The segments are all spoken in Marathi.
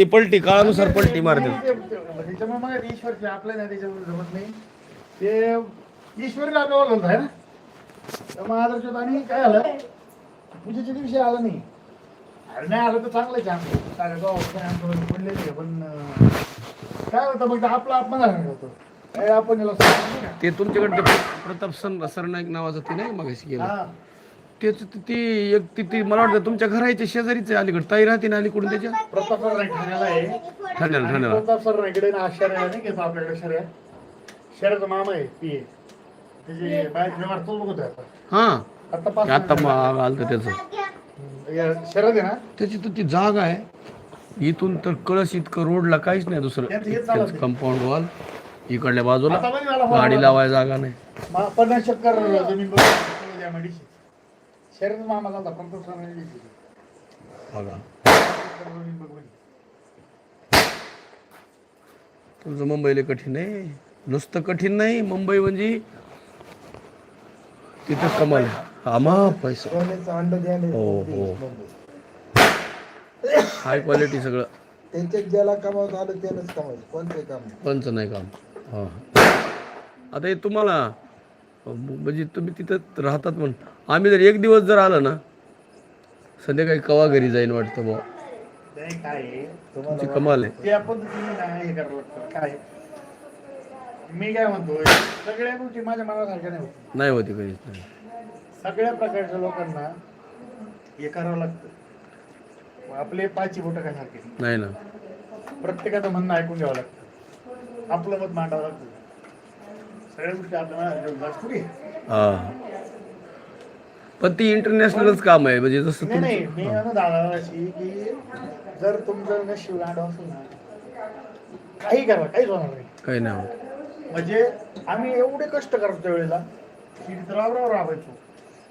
ती पलटी काळानुसार पलटी मारते त्याच्यामुळे मग ईश्वरचे आपल्या नाही त्याच्यावर जमत नाही. ते ईश्वरीला आहे ना? आणि काय झालं? पूजेच्या दिवशी आला नाही. अरे नाही आलं तर चांगलंच आहे आमचं. काय काय आमचं पडलेलं आहे पण अं, काय होतं मग? आपला अपमान झाला होतो. काय आपण याला नाही? ते तुमच्याकडे ते प्रताप सर सरनाईक नावाचं ते नाही मग गेलं हा. तेच ते- एक ती ती मला वाटतं तुमच्या घराच्या शेजारीच आहे अलीकडे. ताई राहते ना अलीकडून त्याच्या? प्रताप सर ठाण्याला आहे. ठाण्याला आणि ठाण्याला प्रताप सर इकडे ना शर्या नाही घेतो आपल्याकडे शर्या? शर्याचा मामा आहे पी त्याची बाहेर व्यवहार चालू होते आता. हा. आता पाच ते आता मग आलं त्याचं. शरद आहे ना? त्याची तर ती जागा आहे. इथून तर कळस इतकं रोडला काहीच नाही दुसरं. त्यांचं हेच चालत आहे. कंपाऊंड वॉल इकडल्या बाजूला. आता पण मला गाडी लावाय जागा नाही. मा- पन्नास चक्कर जमीन बघून द्या मेडिसिन शरद मामा झाला प्रताप सर बघा जमीन बघून. तुमचं मुंबईला कठीण आहे. नुसतं कठीण नाही मुंबई म्हणजे तिथं कमाल आमा पैसा. सोन्याचं अंड द्यायला हो, हो. हाय क्वालिटी सगळं. त्यांच्यात ज्याला कमावत आलं त्यानंच कमावलं कोणते काम पंच नाही काम? हा. आता हे तुम्हाला म्हणजे तुम्ही तिथं राहतात म्हणून. आम्ही जर एक दिवस जर आलं ना संध्याकाळी कवा घरी जाईन वाटतं बुवा? काय तुमची कमाल आहे. त्या पद्धतीने नाही हे करावं लागतं. काय? मी काय म्हणतो सगळ्या गोष्टी माझ्या मनासारख्या नाही होत. नाही होती कधीच नाही सगळ्या प्रकारच्या लोकांना हे करावं लागतं. आपले पाचशे बोट काय सारखे नाही ना. प्रत्येकाचं म्हणणं ऐकून घ्यावं लागतं. आपलं मत मांडावं लागतं सगळ्या गोष्टी आपल्या मनात थोडी हा पण ती इंटरनॅशनलच काम आहे म्हणजे जसं नाही नाही मी म्हणत दादा अशी की जर तुमचं नशीब गांडव असेल ना काही करा काहीच होणार नाही. काही नाही होत म्हणजे आम्ही एवढे कष्ट करतो त्या वेळेला की राबराव राबायचो.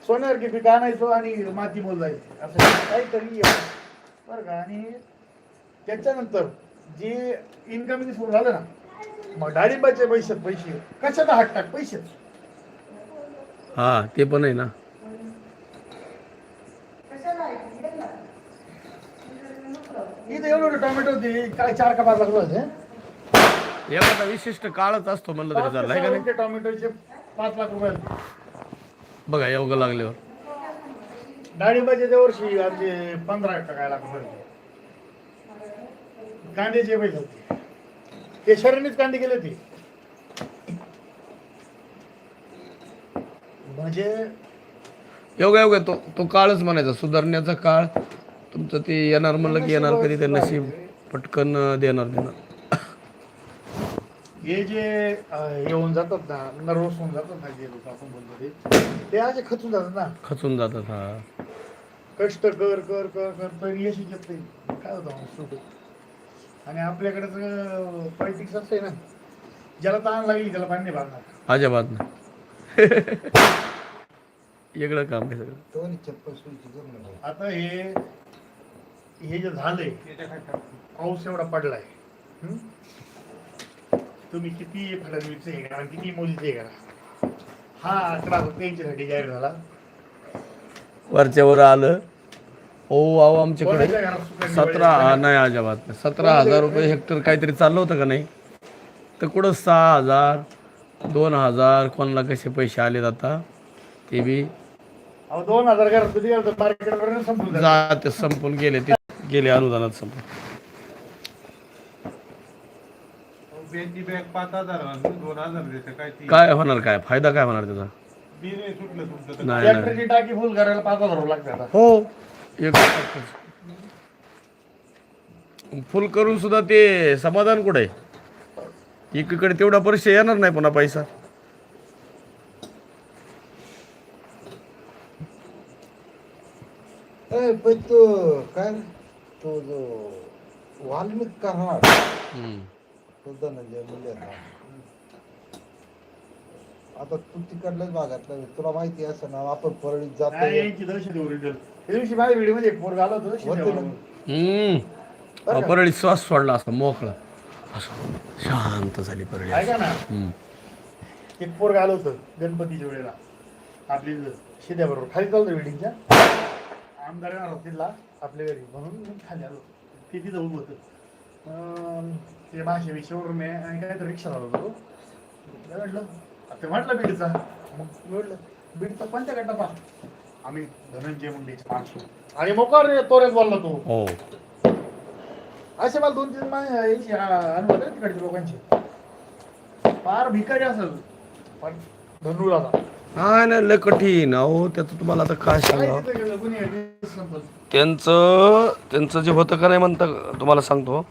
सोन्यासारखी पिकं आणायचो आणि माती मोजायची. असं काहीतरी बरं का? आणि त्याच्यानंतर जे इन्कमिंग सुरू झालं ना मग डाळिंबाचे पैसे पैसे. कशाचा हात टाक पैसेच. हा ते पण आहे ना. इथं एवढं टोमॅटो होते काय चार का पाच रुपये होते एखादा विशिष्ट काळच असतो म्हणलं तरी चाललं आहे का नाही? टोमॅटोचे पाच लाख रुपये. बघा एवढं लागल्यावर. डाळिंबाचे त्या वर्षी आमचे पंधरा का काय लाख रुपये होते. कांद्याचे पैसे होते. ते शरणीच कांदे गेले होते. म्हणजे योगा योगा तो तो काळच म्हणायचा सुधारण्याचा काळ. तुमचं ते येणार म्हणलं की येणार कधी ते नशीब पटकन देणार देणार. हे जे अं, होऊन जातात ना नर्वस होऊन जातात ना जे लोक आपण बोलतो ते ते असे खचून जातात ना. खचून जातात हा. कष्ट कर कर कर कर तर यश येत नाही. काय होतं शेवटी आणि आपल्याकडे पॉलिटिक्स असते ना. ज्याला ताण लागली त्याला पाणी बांधणार अजिबात नाही. वेगळं काम आहे सगळं. दोन्ही चप्पल आता हे हे जे झालंय पाऊस एवढा पडलाय. हं? तुम्ही किती फडणवीसचे हे करा किती मोदीचे हे करा. हा आकडा फक्त यांच्यासाठी जाहीर झाला. वरच्यावर आलं. हो अहो आमच्याकडे. सतरा नाही अजिबात. सतरा हजार रुपये हेक्टर काहीतरी चाललं होतं का नाही? तर कुठं सहा हजार दोन हजार कोणाला कसे पैसे आलेत आता? ते बी दोन हजार ते संपून गेले ते. गेले अनुदानात संपून. काय होणार काय? फायदा काय होणार त्याचा. हो. एक फुल करून सुद्धा ते समाधान कुठे? एकीकडे तेवढा पैसे येणार नाही पुन्हा पैसा. पण तो काय तो जो वाल्मिक करणार धनंजय. आता तू तिकडल्याच भागातला आहे. तुला माहिती असं ना आपण परळीत नाही, जातो ओरिजिनल त्या दिवशी माझ्या व्हिडिओमध्ये एक पोरगा आला होता होते शिंद्यावरून. ना. हम्म. अहो, परळी श्वास सोडला असं मोकळा. असं शांत झाली परळी. ऐका ना. हम्म. एक पोरगा आलं होतं गणपतीच्या वेळेला. आपली शिद्याबरोबर खाली चालतो बिल्डिंगच्या आमदार येणार होता तिथला आपल्या घरी. म्हणून मी खाली आलो ते तिथं उभं होतं. अं, ते आहे आणि काहीतरी रिक्षा होतो. तो काय म्हटलं ते म्हटलं बीडचा. मग म्हटलं बीडचा कोणत्या गटा पा आम्ही धनंजय मुंडेचे माणसं आणि मोकार रे तोरेच बोलला तो. हो. असे मला दोन तीन मा- याचे आ- अनुभव तिकडच्या लोकांचे. फार भिकारी असेल. पण धनुर हा नाही लय कठीण. अहो त्याचं तुम्हाला आता काय काय सांगा तिथे गेलं, कुणी संपलं. त्यांचं त्यांचं जे होतं का नाही म्हणता तुम्हाला सांगतो.